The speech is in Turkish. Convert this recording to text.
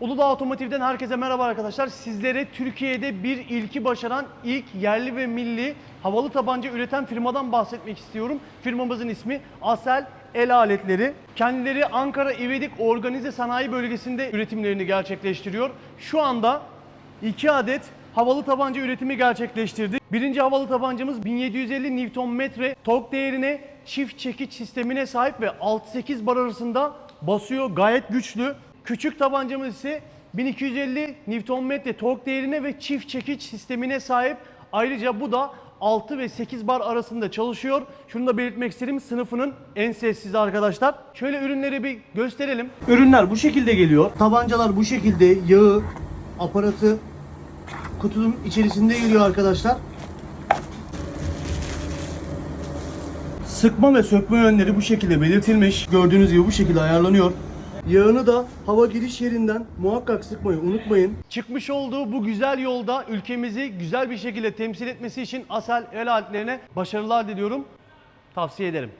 Uludağ Otomotiv'den herkese merhaba arkadaşlar. Sizlere Türkiye'de bir ilki başaran ilk yerli ve milli havalı tabanca üreten firmadan bahsetmek istiyorum. Firmamızın ismi Asel El Aletleri. Kendileri Ankara İvedik Organize Sanayi Bölgesi'nde üretimlerini gerçekleştiriyor. Şu anda 2 adet havalı tabanca üretimi gerçekleştirdi. Birinci havalı tabancamız 1750 Nm tork değerine çift çekiç sistemine sahip ve 6-8 bar arasında basıyor. Gayet güçlü. Küçük tabancamız ise 1250 Nm tork değerine ve çift çekiç sistemine sahip. Ayrıca bu da 6 ve 8 bar arasında çalışıyor. Şunu da belirtmek isterim sınıfının en sessiz arkadaşlar. Şöyle ürünleri bir gösterelim. Ürünler bu şekilde geliyor. Tabancalar bu şekilde yağı, aparatı kutunun içerisinde geliyor arkadaşlar. Sıkma ve sökme yönleri bu şekilde belirtilmiş. Gördüğünüz gibi bu şekilde ayarlanıyor. Yağını da hava giriş yerinden muhakkak sıkmayı unutmayın. Çıkmış olduğu bu güzel yolda ülkemizi güzel bir şekilde temsil etmesi için Asel El Aletlerine başarılar diliyorum. Tavsiye ederim.